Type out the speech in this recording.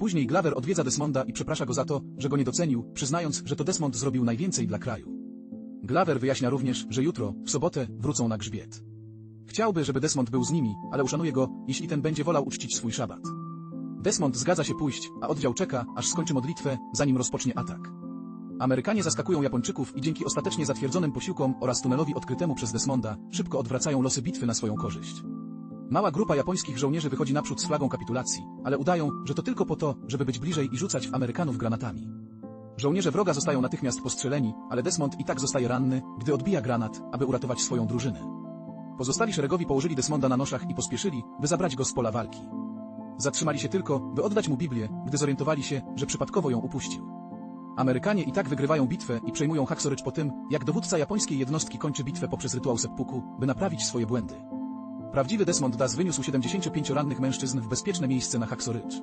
Później Glaver odwiedza Desmonda i przeprasza go za to, że go nie docenił, przyznając, że to Desmond zrobił najwięcej dla kraju. Glaver wyjaśnia również, że jutro, w sobotę, wrócą na grzbiet. Chciałby, żeby Desmond był z nimi, ale uszanuje go, jeśli ten będzie wolał uczcić swój szabat. Desmond zgadza się pójść, a oddział czeka, aż skończy modlitwę, zanim rozpocznie atak. Amerykanie zaskakują Japończyków i dzięki ostatecznie zatwierdzonym posiłkom oraz tunelowi odkrytemu przez Desmonda, szybko odwracają losy bitwy na swoją korzyść. Mała grupa japońskich żołnierzy wychodzi naprzód z flagą kapitulacji, ale udają, że to tylko po to, żeby być bliżej i rzucać w Amerykanów granatami. Żołnierze wroga zostają natychmiast postrzeleni, ale Desmond i tak zostaje ranny, gdy odbija granat, aby uratować swoją drużynę. Pozostali szeregowi położyli Desmonda na noszach i pospieszyli, by zabrać go z pola walki. Zatrzymali się tylko, by oddać mu Biblię, gdy zorientowali się, że przypadkowo ją upuścił. Amerykanie i tak wygrywają bitwę i przejmują Haxorycz po tym, jak dowódca japońskiej jednostki kończy bitwę poprzez rytuał seppuku, by naprawić swoje błędy. Prawdziwy Desmond Das wyniósł 75 rannych mężczyzn w bezpieczne miejsce na Haxorycz.